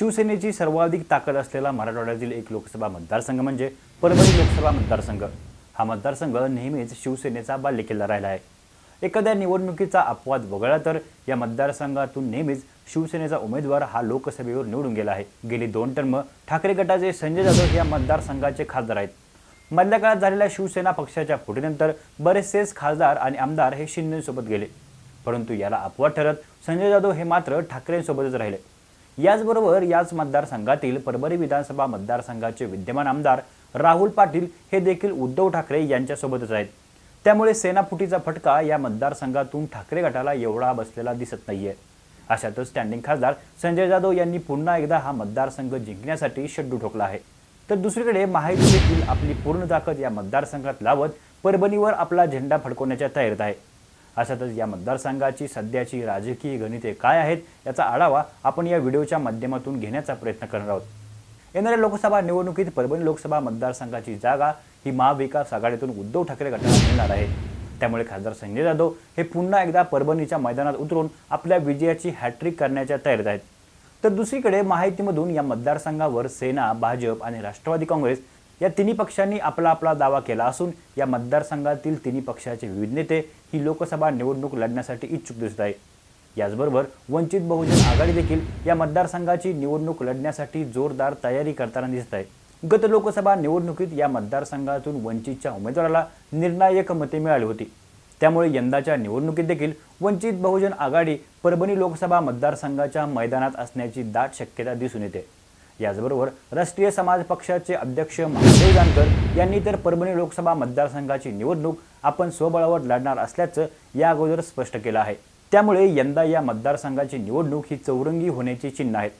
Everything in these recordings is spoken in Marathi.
शिवसेनेची सर्वाधिक ताकद असलेला मराठवाड्यातील एक लोकसभा मतदारसंघ म्हणजे परभणी लोकसभा मतदारसंघ. हा मतदारसंघ नेहमीच शिवसेनेचा बाल्यकिल्ला राहिला आहे. एखाद्या निवडणुकीचा अपवाद वगळला तर या मतदारसंघातून नेहमीच शिवसेनेचा उमेदवार हा लोकसभेवर निवडून गेला आहे. गेली दोन टर्म ठाकरे गटाचे संजय जाधव या मतदारसंघाचे खासदार आहेत. मधल्या काळात झालेल्या शिवसेना पक्षाच्या फुटीनंतर बरेचसेच खासदार आणि आमदार हे शिंदेसोबत गेले. परंतु याला अपवाद ठरत संजय जाधव हे मात्र ठाकरेंसोबतच राहिले. याचबरोबर याच मतदारसंघातील परभणी विधानसभा मतदारसंघाचे विद्यमान आमदार राहुल पाटील हे देखील उद्धव ठाकरे यांच्यासोबतच आहेत. त्यामुळे सेनाफुटीचा फटका या मतदारसंघातून ठाकरे गटाला एवढा बसलेला दिसत नाहीये. अशातच स्टँडिंग खासदार संजय जाधव यांनी पुन्हा एकदा हा मतदारसंघ जिंकण्यासाठी शड्डू ठोकला आहे. तर दुसरीकडे महायुती देखील आपली पूर्ण ताकद या मतदारसंघात लावत परभणीवर आपला झेंडा फडकवण्याच्या तयारीत आहे. अशातच या मतदारसंघाची सध्याची राजकीय गणिते काय आहेत याचा आढावा आपण या व्हिडिओच्या माध्यमातून घेण्याचा प्रयत्न करणार आहोत. येणाऱ्या लोकसभा निवडणुकीत परभणी लोकसभा मतदारसंघाची जागा ही महाविकास आघाडीतून उद्धव ठाकरे गटाला मिळणार आहे. त्यामुळे खासदार संजय जाधव हे पुन्हा एकदा परभणीच्या मैदानात उतरून आपल्या विजयाची हॅट्रिक करण्याच्या तयारीत आहेत. तर दुसरीकडे माहितीमधून या मतदारसंघावर सेना भाजप आणि राष्ट्रवादी काँग्रेस या तिन्ही पक्षांनी आपला आपला दावा केला असून या मतदारसंघातील तिन्ही पक्षाचे विविध नेते ही लोकसभा निवडणूक लढण्यासाठी इच्छुक दिसत आहे याचबरोबर वंचित बहुजन आघाडी देखील या मतदारसंघाची निवडणूक लढण्यासाठी जोरदार तयारी करताना दिसत आहे. गत लोकसभा निवडणुकीत या मतदारसंघातून वंचितच्या उमेदवाराला निर्णायक मते मिळाली होती. त्यामुळे यंदाच्या निवडणुकीत देखील वंचित बहुजन आघाडी परभणी लोकसभा मतदारसंघाच्या मैदानात असण्याची दाट शक्यता दिसून येते. याचबरोबर राष्ट्रीय समाज पक्षाचे अध्यक्ष महादेव जानकर यांनी तर परभणी लोकसभा मतदारसंघाची निवडणूक आपण स्वबळावर लढणार असल्याचं या अगोदर स्पष्ट केलं आहे. त्यामुळे यंदा या मतदारसंघाची निवडणूक ही चौरंगी होण्याची चिन्ह आहेत.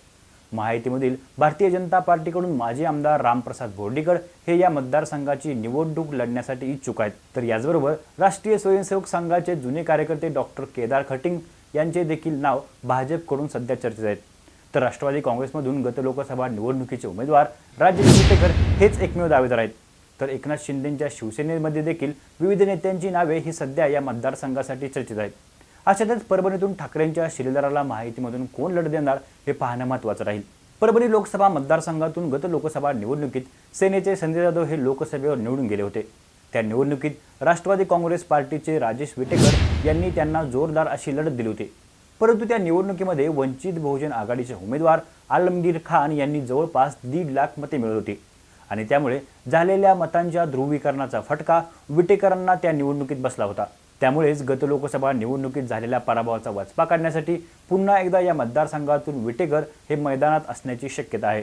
महायुतीमधील भारतीय जनता पार्टीकडून माजी आमदार रामप्रसाद बोर्डीकर हे या मतदारसंघाची निवडणूक लढण्यासाठी इच्छुक आहेत. तर याचबरोबर राष्ट्रीय स्वयंसेवक संघाचे जुने कार्यकर्ते डॉक्टर केदार खटिंग यांचे देखील नाव भाजपकडून सध्या चर्चेत आहेत. तर राष्ट्रवादी काँग्रेसमधून गत लोकसभा निवडणुकीचे उमेदवार राज्य विटेकर हेच एकमेव दावेदार आहेत. तर एकनाथ शिंदेंच्या शिवसेनेमध्ये देखील विविध नेत्यांची नावे ही सध्या या मतदारसंघासाठी चर्चेत आहेत. अशातच परभणीतून ठाकरेंच्या शिलेदाराला माहितीमधून कोण लढ देणार हे पाहणं महत्त्वाचं राहील. परभणी लोकसभा मतदारसंघातून गत लोकसभा निवडणुकीत सेनेचे संजय जाधव हे लोकसभेवर निवडून गेले होते. त्या निवडणुकीत राष्ट्रवादी काँग्रेस पार्टीचे राजेश विटेकर यांनी त्यांना जोरदार अशी लढत दिली होती. परंतु त्या निवडणुकीमध्ये वंचित बहुजन आघाडीचे उमेदवार आलमगीर खान यांनी जवळपास दीड लाख मते मिळवली होती. आणि त्यामुळे झालेल्या मतांच्या ध्रुवीकरणाचा फटका विटेकरांना त्या निवडणुकीत बसला होता. त्यामुळेच गत लोकसभा निवडणुकीत झालेल्या पराभवाचा वचपा काढण्यासाठी पुन्हा एकदा या मतदारसंघातून विटेकर हे मैदानात असण्याची शक्यता आहे.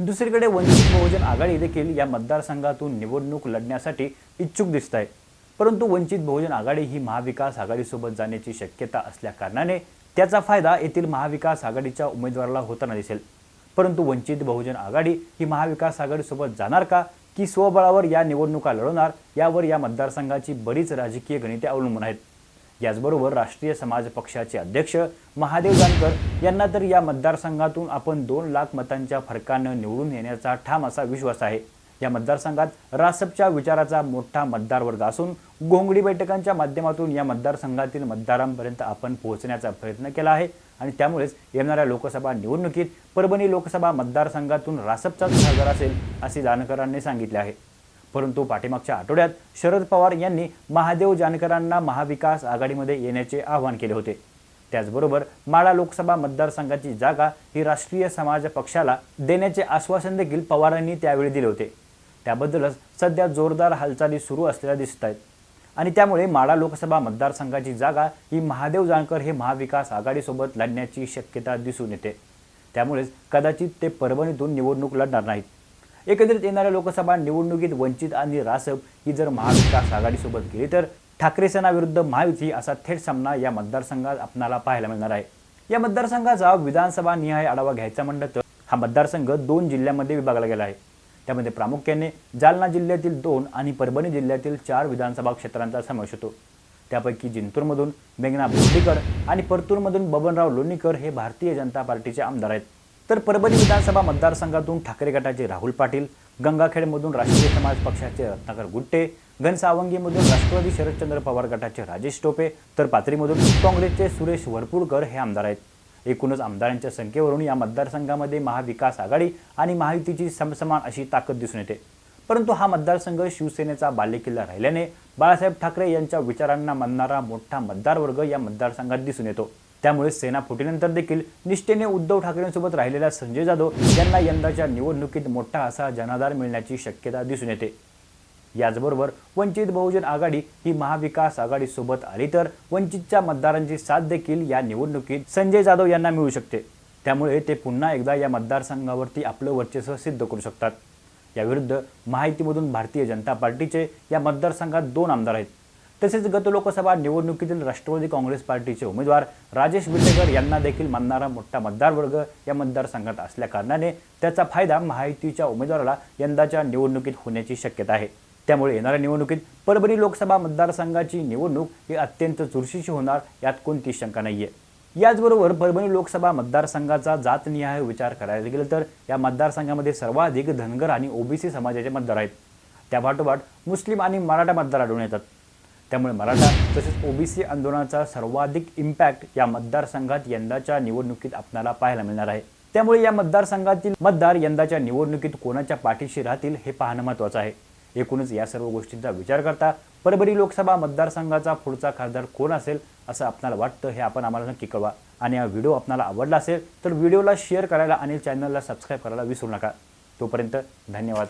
दुसरीकडे वंचित बहुजन आघाडी देखील या मतदारसंघातून निवडणूक लढण्यासाठी इच्छुक दिसत आहे. परंतु वंचित बहुजन आघाडी ही महाविकास आघाडीसोबत जाण्याची शक्यता असल्या कारणाने त्याचा फायदा येथील महाविकास आघाडीच्या उमेदवाराला होताना दिसेल. परंतु वंचित बहुजन आघाडी ही महाविकास आघाडीसोबत जाणार का? की स्वबळावर या निवडणुका लढवणार? यावर या मतदारसंघाची बरीच राजकीय गणिते अवलंबून आहेत. याचबरोबर राष्ट्रीय समाज पक्षाचे अध्यक्ष महादेव जानकर यांना तर या मतदारसंघातून आपण दोन लाख मतांच्या फरकानं निवडून येण्याचा ठाम असा विश्वास आहे. या मतदारसंघात रासपच्या विचाराचा मोठा मतदार वर्ग असून गोंगडी बैठकांच्या माध्यमातून या मतदारसंघातील मतदारांपर्यंत आपण पोहोचण्याचा प्रयत्न केला आहे. आणि त्यामुळेच येणाऱ्या लोकसभा निवडणुकीत परभणी लोकसभा मतदारसंघातून रासपचाच खासदार असेल असे जानकरांनी सांगितले आहे. परंतु पाठीमागच्या आठवड्यात शरद पवार यांनी महादेव जानकरांना महाविकास आघाडीमध्ये येण्याचे आवाहन केले होते. त्याचबरोबर माळा लोकसभा मतदारसंघाची जागा ही राष्ट्रीय समाज पक्षाला देण्याचे आश्वासन देखील पवारांनी त्यावेळी दिले होते. त्याबद्दलच सध्या जोरदार हालचाली सुरू असलेल्या दिसत आहेत आणि त्यामुळे माळा लोकसभा मतदारसंघाची जागा ही महादेव जानकर हे महाविकास आघाडीसोबत लढण्याची शक्यता दिसून येते. त्यामुळेच कदाचित ते परभणीतून निवडणूक लढणार नाहीत. एकत्रित येणाऱ्या लोकसभा निवडणुकीत वंचित आणि रासप ही जर महाविकास आघाडीसोबत गेली तर ठाकरे सेनाविरुद्ध महायुती असा थेट सामना या मतदारसंघात आपणाला पाहायला मिळणार आहे. या मतदारसंघाचा विधानसभा निहाय आढावा घ्यायचा म्हणलं तर हा मतदारसंघ दोन जिल्ह्यांमध्ये विभागला गेला आहे. त्यामध्ये प्रामुख्याने जालना जिल्ह्यातील दोन आणि परभणी जिल्ह्यातील चार विधानसभा क्षेत्रांचा समावेश होतो. त्यापैकी जिंतूरमधून मेघना बोर्डीकर आणि परतूरमधून बबनराव लोणीकर हे भारतीय जनता पार्टीचे आमदार आहेत. तर परभणी विधानसभा मतदारसंघातून ठाकरे गटाचे राहुल पाटील गंगाखेडमधून राष्ट्रीय समाज पक्षाचे रत्नाकर गुट्टे घनसावंगीमधून राष्ट्रवादी शरदचंद्र पवार गटाचे राजेश टोपे तर पाथरीमधून काँग्रेसचे सुरेश वरपुडकर हे आमदार आहेत. एकूणच आमदारांच्या संख्येवरून या मतदारसंघामध्ये महाविकास आघाडी आणि महायुतीची समसमान अशी ताकद दिसून येते. परंतु हा मतदारसंघ शिवसेनेचा बालेकिल्ला राहिल्याने बाळासाहेब ठाकरे यांच्या विचारांना मानणारा मोठा मतदारवर्ग या मतदारसंघात दिसून येतो. त्यामुळे सेना फुटीनंतर देखील निष्ठेने उद्धव ठाकरेंसोबत राहिलेल्या संजय जाधव यांना यंदाच्या निवडणुकीत मोठा असा जनाधार मिळण्याची शक्यता दिसून येते. याचबरोबर वंचित बहुजन आघाडी ही महाविकास आघाडीसोबत आली तर वंचितच्या मतदारांची साथ देखील या निवडणुकीत संजय जाधव यांना मिळू शकते. त्यामुळे ते पुन्हा एकदा या मतदारसंघावरती आपलं वर्चस्व सिद्ध करू शकतात. याविरुद्ध माहितीमधून भारतीय जनता पार्टीचे या मतदारसंघात दोन आमदार आहेत. तसेच गत लोकसभा निवडणुकीतील राष्ट्रवादी काँग्रेस पार्टीचे उमेदवार राजेश विटेकर यांना देखील मानणारा मोठा मतदारवर्ग या मतदारसंघात असल्याकारणाने त्याचा फायदा महायुतीच्या उमेदवाराला यंदाच्या निवडणुकीत होण्याची शक्यता आहे. त्यामुळे येणाऱ्या निवडणुकीत परभणी लोकसभा मतदारसंघाची निवडणूक ही अत्यंत चुरशीची होणार यात कोणती शंका नाहीये. याचबरोबर परभणी लोकसभा मतदारसंघाचा जातनिहाय विचार करायला गेलं तर या मतदारसंघामध्ये सर्वाधिक धनगर आणि ओबीसी समाजाचे मतदार आहेत. त्यापाठोपाठ मुस्लिम आणि मराठा मतदार आढळून येतात. त्यामुळे मराठा तसेच ओबीसी आंदोलनाचा सर्वाधिक इम्पॅक्ट या मतदारसंघात यंदाच्या निवडणुकीत आपल्याला पाहायला मिळणार आहे. त्यामुळे या मतदारसंघातील मतदार यंदाच्या निवडणुकीत कोणाच्या पाठीशी राहतील हे पाहणं महत्त्वाचं आहे. एकूणच या सर्व गोष्टींचा विचार करता परभणी लोकसभा मतदारसंघाचा पुढचा खासदार कोण असेल असं आपणाला वाटतं हे आपण आम्हाला नक्की कळवा. आणि हा व्हिडिओ आपणाला आवडला असेल तर व्हिडिओला शेअर करायला आणि चॅनलला सबस्क्राईब करायला विसरू नका. तोपर्यंत धन्यवाद.